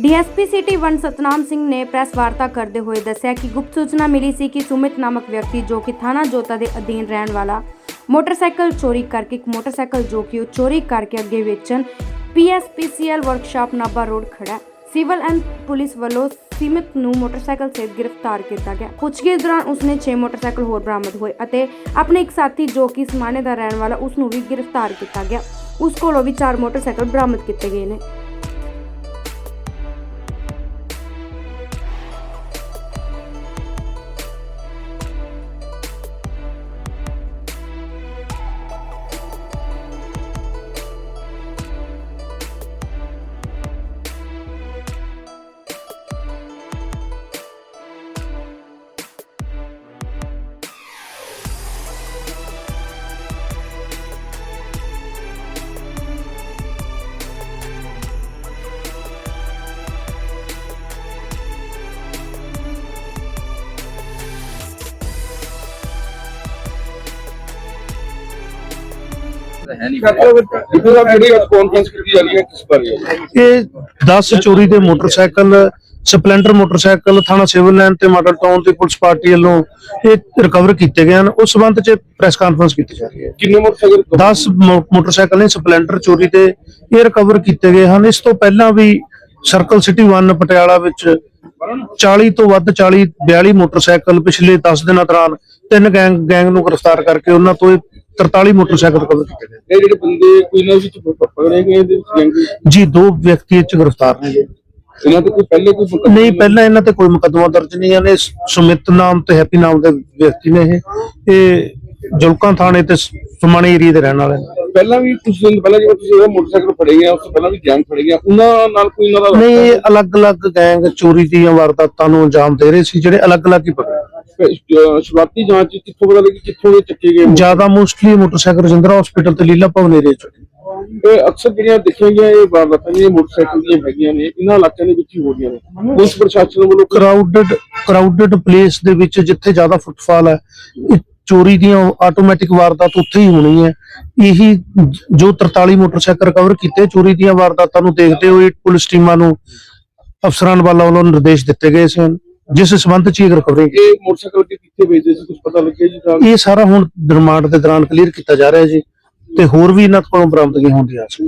DSP city 1 Satnam Singh ਨੇ press ਵਾਰਤਾ ਕਰਦੇ ਹੋਏ ਦੱਸਿਆ ਕਿ ਗੁਪਤ ਸੂਚਨਾ ਮਿਲੀ ਸੀ ਕਿ ਸੁਮਿਤ ਨਾਮਕ ਵਿਅਕਤੀ ਜੋ ਕਿ ਥਾਣਾ ਜੋਤਾ ਦੇ ਅਧੀਨ ਰਹਿਣ ਵਾਲਾ ਮੋਟਰਸਾਈਕਲ ਚੋਰੀ ਕਰਕੇ ਇੱਕ ਮੋਟਰਸਾਈਕਲ ਜੋ ਕਿ ਉਹ ਚੋਰੀ ਕਰਕੇ ਅੱਗੇ ਵੇਚਣ ਪੀਐਸਪੀਸੀਐਲ ਵਰਕਸ਼ਾਪ ਨਾਭਾ ਰੋਡ ਖੜਾ ਸਿਵਲ ਐਂਡ ਪੁਲਿਸ ਵੱਲੋਂ ਸੀਮਿਤ ਨੂੰ ਮੋਟਰਸਾਈਕਲ ਸੇਤ ਗ੍ਰਿਫਤਾਰ ਕੀਤਾ ਗਿਆ। ਪੁੱਛਗਿੱਛ ਦੌਰਾਨ ਉਸਨੇ 6 ਮੋਟਰਸਾਈਕਲ ਹੋਰ ਬਰਾਮਦ ਹੋਏ ਅਤੇ ਆਪਣੇ ਇੱਕ ਸਾਥੀ ਜੋ ਕਿ ਸਮਾਨੇ ਦਾ ਰਹਿਣ ਵਾਲਾ ਉਸ ਨੂੰ ਵੀ ਗ੍ਰਿਫਤਾਰ ਕੀਤਾ ਗਿਆ। ਉਸ ਕੋਲੋਂ ਵੀ 4 ਮੋਟਰਸਾਈਕਲ ਬਰਾਮਦ ਕੀਤੇ ਗਏ ਨੇ। ਹੈ ਨਹੀਂ। ਜਿਹੜਾ ਜਿਹੜੀ ਕਾਨਫਰੰਸ ਕੀਤੀ ਜਾ ਰਹੀ ਹੈ ਕਿਸ ਬਾਰੇ? ਹੈ ਇਹ 10 ਚੋਰੀ ਦੇ ਮੋਟਰਸਾਈਕਲ ਸਪਲੈਂਡਰ ਮੋਟਰਸਾਈਕਲ ਥਾਣਾ ਸਿਵਲ ਲਾਈਨ ਤੇ ਮਾਡਲ ਟਾਊਨ ਤੇ ਪੁਲਿਸ ਪਾਰਟੀ ਵੱਲੋਂ ਇਹ ਰਿਕਵਰ ਕੀਤੇ ਗਏ ਹਨ। ਉਸ ਸੰਬੰਧ ਚ ਪ੍ਰੈਸ ਕਾਨਫਰੰਸ ਕੀਤੀ ਜਾ ਰਹੀ ਹੈ। ਕਿੰਨੇ ਮੋਟਰਸਾਈਕਲ 10 ਮੋ- ਮੋਟਰਸਾਈਕਲ ਨੇ ਸਪਲੈਂਡਰ ਚੋਰੀ ਦੇ ਇਹ ਰਿਕਵਰ ਕੀਤੇ ਗਏ ਹਨ। ਇਸ ਤੋਂ ਪਹਿਲਾਂ ਵੀ ਸਰਕਲ ਸਿਟੀ 1 ਪਟਿਆਲਾ ਵਿੱਚ 40 ਤੋਂ ਵੱਧ 40 42 ਮੋਟਰਸਾਈਕਲ ਪਿਛਲੇ 10 ਦਿਨਾਂ ਦੌਰਾਨ ਤਿੰਨ ਗੈਂਗ ਗੈਂਗ ਨੂੰ ਗ੍ਰਿਫਤਾਰ ਕਰਕੇ ਉਹਨਾਂ ਤੋਂ ਇਹ 43 ਮੋਟਰਸਾਈਕਲ ਰਿਕਵਰ ਕੀਤੇ ਗਏ। ਇਹ ਜਿਹੜੇ ਬੰਦੇ ਕੋਈ ਨਾ ਵਿੱਚ ਪਕੜੇ ਗਏ ਇਹਦੇ ਵਿੱਚ ਗੈਂਗ ਜੀ ਦੋ ਵਿਅਕਤੀ ਇਹ ਚ ਗ੍ਰਿਫਤਾਰ ਨੇ ਜੀ। ਇਹਨਾਂ ਤੇ ਕੋਈ ਪਹਿਲੇ ਕੋਈ ਮੁਕੱਦਮਾ ਨਹੀਂ ਪਹਿਲਾਂ ਇਹਨਾਂ ਤੇ ਕੋਈ ਮੁਕੱਦਮਾ ਦਰਜ ਨਹੀਂ ਹੈ। ਨੇ ਸੁਮਿਤ ਨਾਮ ਤੇ ਹੈਪੀ ਨਾਮ ਦੇ ਵਿਅਕਤੀ ਨੇ ਇਹ। ਇਹ ਜੁਲਕਾਂ ਥਾਣੇ ਤੇ ਸਮਾਣੇ ਏਰੀਆ ਦੇ ਰਹਿਣ ਵਾਲੇ ਨੇ। ਪਹਿਲਾਂ ਵੀ ਕੁਝ ਦਿਨ ਪਹਿਲਾਂ ਜਿਵੇਂ ਤੁਸੀਂ ਇਹ ਮੋਟਰਸਾਈਕਲ ਫੜੇ ਗਏ ਉਸ ਤੋਂ ਪਹਿਲਾਂ ਵੀ ਗੈਂਗ ਫੜੇ ਗਿਆ ਉਹਨਾਂ ਨਾਲ ਕੋਈ ਇਹਨਾਂ ਦਾ ਨਹੀਂ ਅਲੱਗ-ਅਲੱਗ ਗੈਂਗ ਚੋਰੀ ਦੀਆਂ ਵਾਰਦਾਤਾਂ ਨੂੰ ਅੰਜਾਮ ਦੇ ਰਹੇ ਸੀ ਜਿਹੜੇ ਅਲੱਗ-ਅਲੱਗ ਹੀ ਪਕੜੇ ਸ਼ੁਰੂਆਤੀ ਜਾਂਚ ਕਿੱਥੋਂ ਪਤਾ ਲੱਗੀ ਕਿੱਥੋਂ ਦੇ ਚੱਕੇ ਗਏ ਜ਼ਿਆਦਾ ਮੋਸਟਲੀ ਮੋਟਰਸਾਈਕਲ ਰਜਿੰਦਰਾ ਹਸਪੀਟਲ ਤੇ ਲੀਲਾ ਭਵਨ ਏਰੀਆ ਚ। ਇਹ ਅਕਸਰ ਜਿਹੜੀਆਂ ਦੇਖੀਆਂ ਗਈਆਂ ਇਹ ਵਾਰਦਾਤਾਂ ਜਿਹੜੀਆਂ ਮੋਟਰਸਾਈਕਲ ਦੀਆਂ ਹੈਗੀਆਂ ਨੇ ਇਹਨਾਂ ਇਲਾਕਿਆਂ ਦੇ ਵਿੱਚ ਹੀ ਹੋ ਰਹੀਆਂ ਨੇ। ਪੁਲਿਸ ਪ੍ਰਸ਼ਾਸਨ ਵੱਲੋਂ ਕਰਾਊਡਡ ਕਰਾਊਡਡ ਪਲੇਸ ਦੇ ਵਿੱਚ ਜਿੱਥੇ ਜ਼ਿਆਦਾ ਫੁੱਟਫਾਲ ਹੈ ਚੋਰੀ ਦੀਆਂ ਆਟੋਮੈਟਿਕ ਵਾਰਦਾਤ ਉੱਥੇ ਹੀ ਹੋਣੀ ਹੈ। ਇਹੀ ਜ- ਜੋ 43 ਮੋਟਰਸਾਈਕਲ ਰਿਕਵਰ ਕੀਤੇ ਚੋਰੀ ਦੀਆਂ ਵਾਰਦਾਤਾਂ ਨੂੰ ਦੇਖਦੇ ਹੋਏ ਪੁਲਿਸ ਟੀਮਾਂ ਨੂੰ ਅਫਸਰਾਂ ਵੱਲੋਂ ਨਿਰਦੇਸ਼ ਦਿੱਤੇ ਗਏ ਸਨ। ਜਿਸ ਸੰਬੰਧ ਚ ਇਹ ਰਿਕਵਰੀ ਇਹ ਮੋਟਰਸਾਈਕਲ ਕਿੱਥੇ ਵੇਚਦੇ ਸੀ? ਕੁਝ ਪਤਾ ਲੱਗਿਆ ਜੀ ਤਾਂ ਇਹ ਸਾਰਾ ਹੁਣ ਰਿਮਾਂਡ ਦੇ ਦੌਰਾਨ ਕਲੀਅਰ ਕੀਤਾ ਜਾ ਰਿਹਾ ਜੀ ਤੇ ਹੋਰ ਵੀ ਇਹਨਾਂ ਕੋਲੋਂ ਬਰਾਮਦਗੀਆਂ ਹੋਣ ਦੀ ਆਸ ਹੈ।